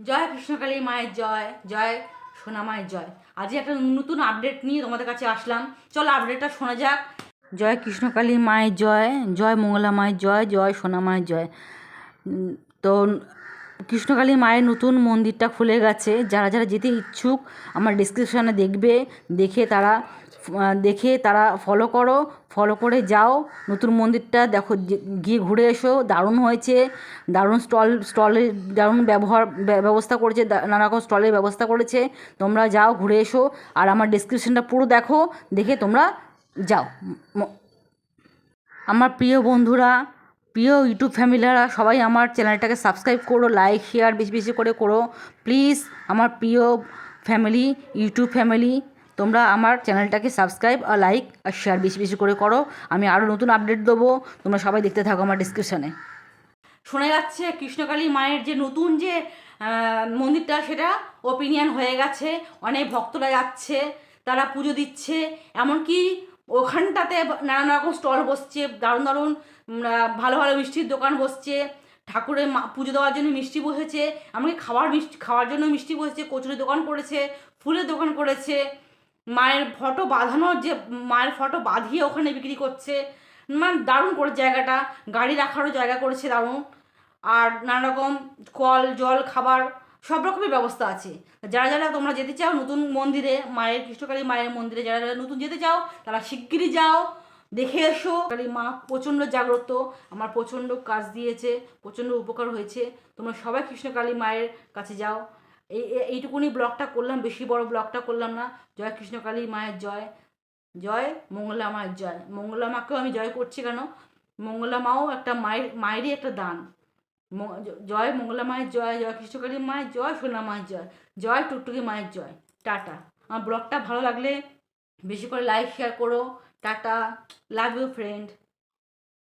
জয় কৃষ্ণকালী মায়ের জয় জয় সোনা মায়ের জয়। আজ একটা নতুন আপডেট নিয়ে তোমাদের কাছে আসলাম। চলো আপডেটটা শোনা যাক। জয় কৃষ্ণকালী মায়ের জয় জয় মঙ্গলা মায়ের জয় জয় সোনা মায়ের জয়। তো কৃষ্ণকালী মায়ের নতুন মন্দিরটা খুলে গেছে। যারা যারা যেতে ইচ্ছুক, আমার ডিসক্রিপশানে দেখবে, দেখে তারা দেখে তারা ফলো করো ফলো করে যাও। নতুন মন্দিরটা দেখো গিয়ে ঘুরে এসো, দারুণ হয়েছে। দারুণ স্টল স্টলের দারুণ ব্যবহার ব্যবস্থা করেছে, দা- নানা রকম স্টলের ব্যবস্থা করেছে। তোমরা যাও, ঘুরে এসো। আর আমার ডিসক্রিপশানটা পুরো দেখো, দেখে তোমরা যাও। আমার প্রিয় বন্ধুরা, প্রিয় ইউটিউব ফ্যামিলিরা, সবাই আমার চ্যানেলটাকে সাবস্ক্রাইব করো লাইক শেয়ার বেশি বেশি করে করো। প্লিজ আমার প্রিয় ফ্যামিলি ইউটিউব ফ্যামিলি তোমরা আমার চ্যানেলটাকে সাবস্ক্রাইব আর লাইক আর শেয়ার বেশি বেশি করে করো। আমি আরও নতুন আপডেট দেবো। তোমরা সবাই দেখতে থাকো আমার ডিসক্রিপশানে শোনা যাচ্ছে কৃষ্ণকালী মায়ের যে নতুন যে মন্দিরটা, সেটা ওপিনিয়ন হয়ে গেছে। অনেক ভক্তরা যাচ্ছে, তারা পুজো দিচ্ছে। এমনকি ওখানটাতে নানান রকম স্টল বসছে, দারুণ দারুণ ভালো ভালো মিষ্টির দোকান বসছে। ঠাকুরের মা, পুজো দেওয়ার জন্য মিষ্টি বসেছে। এমনকি খাওয়ার মিষ্টি, খাওয়ার জন্য মিষ্টি বসেছে কচুরি দোকান করেছে, ফুলের দোকান করেছে। মায়ের ফটো বাঁধানোর যে, মায়ের ফটো বাঁধিয়ে ওখানে বিক্রি করছে। মানে দারুণ করে জায়গাটা। গাড়ি রাখারও জায়গা করেছে দারুণ। আর নানা রকম কল, জল, খাবার, সব রকমের ব্যবস্থা আছে। যারা যারা তোমরা যেতে চাও নতুন মন্দিরে, মায়ের কৃষ্ণকালী মায়ের মন্দিরে, যারা যারা নতুন যেতে চাও, তারা শিগগিরই যাও, দেখে এসো। কালী মা প্রচণ্ড জাগ্রত। আমার প্রচণ্ড কাজ দিয়েছে, প্রচণ্ড উপকার হয়েছে। তোমরা সবাই কৃষ্ণকালী মায়ের কাছে যাও। এই, এই- এইটুকুনি ব্লগটা করলাম, বেশি বড় ব্লগটা করলাম না। জয় কৃষ্ণকালী মায়ের জয়। জয় মঙ্গলা মায়ের জয়। মঙ্গলা মাকেও আমি জয় করছি কেন? মঙ্গলা মাও একটা মায়ের, মায়েরই একটা দান। জয় মঙ্গলা মায়ের জয় জয় কৃষ্ণকালী মায়ের জয়, সোনা মায়ের জয়। জয় টুকটুকি মায়ের জয়। টাটা। আমার ব্লগটা ভালো লাগলে বেশি করে লাইক, শেয়ার করো। টাটা। Love you, friend.